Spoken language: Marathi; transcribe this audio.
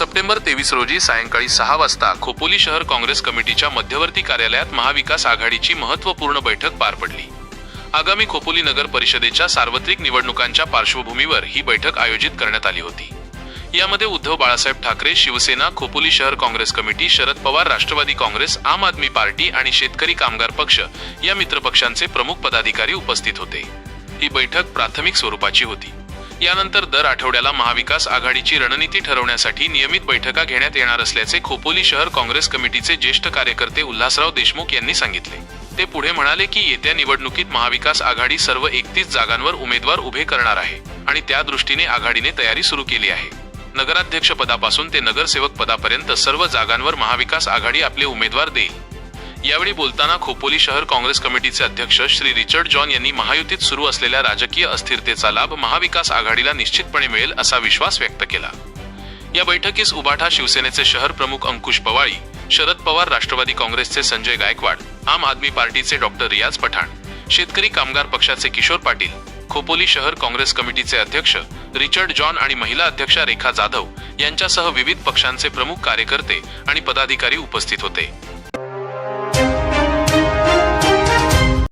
सप्टेंबर तेवीस रोजी सायंकाळी सहा वाजता खोपोली शहर काँग्रेस कमिटीच्या मध्यवर्ती कार्यालयात महाविकास आघाडीची महत्त्वपूर्ण बैठक पार पडली. आगामी खोपोली नगर परिषदेच्या सार्वत्रिक निवडणुकांच्या पार्श्वभूमीवर ही बैठक आयोजित करण्यात आली होती. यामध्ये उद्धव बाळासाहेब ठाकरे शिवसेना खोपोली शहर काँग्रेस कमिटी शरद पवार राष्ट्रवादी काँग्रेस आम आदमी पार्टी आणि शेतकरी कामगार पक्ष या मित्रपक्षांचे प्रमुख पदाधिकारी उपस्थित होते. ही बैठक प्राथमिक स्वरूपाची होती. यानंतर दर आठवड्याला महाविकास आघाडीची रणनीती ठरवण्यासाठी नियमित बैठका घेण्यात येणार असल्याचे खोपोली शहर काँग्रेस कमिटीचे ज्येष्ठ कार्यकर्ते उल्हासराव देशमुख यांनी सांगितले. ते पुढे म्हणाले की येत्या निवडणुकीत महाविकास आघाडी सर्व एकतीस जागांवर उमेदवार उभे करणार आहे आणि त्या दृष्टीने आघाडीने तयारी सुरू केली आहे. नगराध्यक्ष पदापासून ते नगरसेवक पदापर्यंत सर्व जागांवर महाविकास आघाडी आपले उमेदवार देईल. यावेळी बोलताना खोपोली शहर काँग्रेस कमिटीचे अध्यक्ष श्री रिचर्ड जॉन यांनी महायुतीत सुरू असलेल्या राजकीय अस्थिरतेचा लाभ महाविकास आघाडीला निश्चितपणे मिळेल असा विश्वास व्यक्त केला. या बैठकीस उबाठा शिवसेनेचे शहर प्रमुख अंकुश पवाळी शरद पवार राष्ट्रवादी काँग्रेसचे संजय गायकवाड आम आदमी पार्टीचे डॉक्टर रियाज पठाण शेतकरी कामगार पक्षाचे किशोर पाटील खोपोली शहर काँग्रेस कमिटीचे अध्यक्ष रिचर्ड जॉन आणि महिला अध्यक्षा रेखा जाधव यांच्यासह विविध पक्षांचे प्रमुख कार्यकर्ते आणि पदाधिकारी उपस्थित होते.